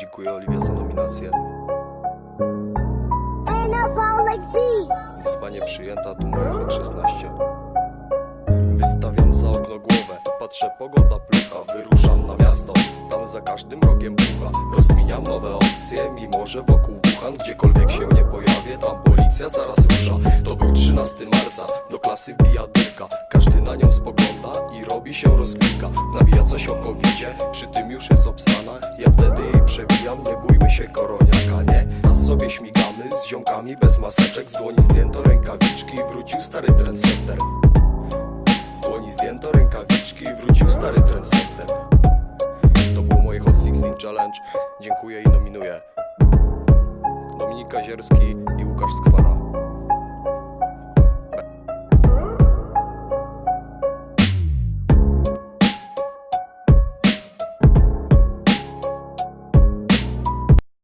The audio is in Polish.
Dziękuję Oliwia za nominację. Wyzwanie przyjęta, tu moje hot 16 Wystawiam za okno głowę, patrzę pogoda plucha. Wyruszam na miasto, tam za każdym rogiem bucha Rozkminiam nowe opcje, mimo że wokół wuchan Gdziekolwiek się nie pojawię, tam policja zaraz rusza. To był 13 marca, do klasy wbija dyrka Każdy na nią spogląda i robi się rozklika Nawija coś o covidzie, przy tym już jest obstana. Ja wtedy przewijam, nie bójmy się koroniaka, nie? A sobie śmigamy z ziomkami bez maseczek. Z dłoni zdjęto rękawiczki, wrócił stary trendsetter. Z dłoni zdjęto rękawiczki, wrócił stary trendsetter. To było moje Hot 16 Challenge, dziękuję i nominuję. Dominik Kazierski i Łukasz Skwara